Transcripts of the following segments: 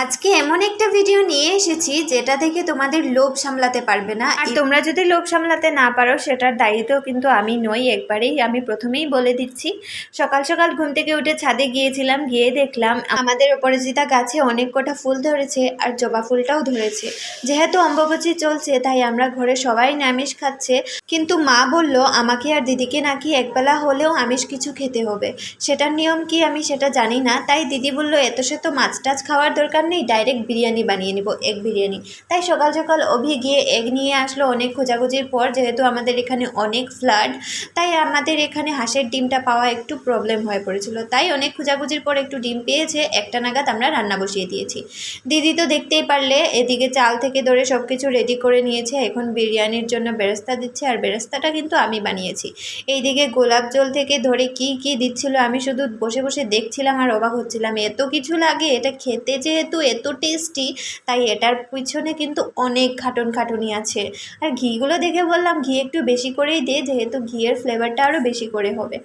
আজকে এমন একটা ভিডিও নিয়ে এসেছি যেটা থেকে তোমাদের লোভ সামলাতে পারবে না। আর তোমরা যদি লোভ সামলাতে না পারো, সেটার দায়িত্ব কিন্তু আমি নই। একবারেই আমি প্রথমেই বলে দিচ্ছি, সকাল সকাল ঘুম থেকে উঠে ছাদে গিয়েছিলাম, গিয়ে দেখলাম আমাদের অপরাজিতা গাছে অনেক কটা ফুল ধরেছে আর জবা ফুলটাও ধরেছে। যেহেতু অম্বুবাচী চলছে, তাই আমরা ঘরে সবাই নিরামিষ খাচ্ছে। কিন্তু মা বলল, আমাকে আর দিদিকে নাকি একবেলা হলেও আমিষ কিছু খেতে হবে। সেটার নিয়ম কি আমি সেটা জানি না। তাই দিদি বলল, এত সে তো মাছ টাছ খাওয়ার দরকার নেই ডাইরেক্ট বিরিয়ানি বানিয়ে নিব এগ বিরিয়ানি। তাই সকাল সকাল অভি গিয়ে এগ নিয়ে আসলো, অনেক খোঁজাখুঁজির পর যেহেতু আমাদের এখানে অনেক ফ্লাড তাই আমাদের এখানে হাঁসের ডিমটা পাওয়া একটু প্রবলেম হয়ে পড়েছিল। তাই অনেক খোঁজাখুঁজির পর একটু ডিম পেয়েছে, একটা নাগাদ আমরা রান্না বসিয়ে দিয়েছি। দিদি তো দেখতেই পারলে, এদিকে চাল থেকে ধরে সব কিছু রেডি করে নিয়েছে, এখন বিরিয়ানির জন্য বেরেস্তা দিচ্ছে, আর বেরেস্তাটা কিন্তু আমি বানিয়েছি। এইদিকে গোলাপ জল থেকে ধরে কি কি দিচ্ছিল আমি শুধু বসে বসে দেখছিলাম আর অবাক হচ্ছিলাম। এত কিছু লাগে, এটা খেতে যেহেতু এত টেস্টি তাই এটার পিছনে কিন্তু অনেক খাটন খাটুনি আছে। আর ঘিগুলো দেখে বললাম, ঘি একটু বেশি করেই দে, যেহেতু ঘিয়ের ফ্লেভারটা আরও বেশি করে হবে।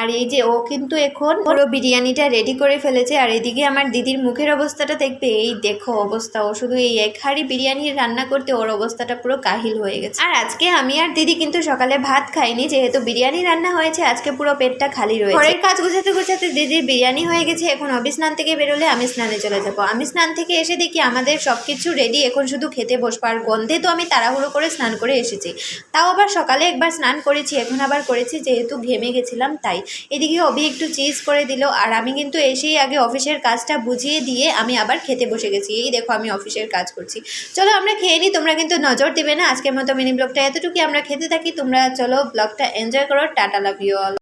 আর এই যে ও কিন্তু এখন পুরো বিরিয়ানিটা রেডি করে ফেলেছে, আর এদিকে আমার দিদির মুখের অবস্থাটা দেখবে, এই দেখো অবস্থা, ও শুধু এই এক হাঁড়ি বিরিয়ানি রান্না করতে ওর অবস্থাটা পুরো কাহিল হয়ে গেছে। আর আজকে আমি আর দিদি কিন্তু সকালে ভাত খাইনি, যেহেতু বিরিয়ানি রান্না হয়েছে, আজকে পুরো পেটটা খালি রয়েছে। ঘরের কাজ গুছাতে গুছাতে দিদির বিরিয়ানি হয়ে গেছে, এখন অবি স্নান থেকে বেরোলে আমি স্নানে চলে যাব। আমি স্নান থেকে এসে দেখি আমাদের সব কিছু রেডি এখন শুধু খেতে বসবো। আর গন্ধে তো আমি তাড়াহুড়ো করে স্নান করে এসেছি। তাও আবার সকালে একবার স্নান করেছি, এখন আবার করেছি, যেহেতু ঘেমে গেছিলাম তাই। এদিকে অভি একটু চিজ করে দিল, আর আমি কিন্তু এসেই আগে অফিসের কাজটা বুঝিয়ে দিয়ে আমি আবার খেতে বসে গেছি। এই দেখো আমি অফিসের কাজ করছি। চলো আমরা খেয়ে নিই তোমরা কিন্তু নজর দেবে না। আজকের মতো মিনি ব্লগটা এতটুকু আমরা খেতে থাকি। তোমরা চলো ব্লগটা এনজয় করো। Tata love you all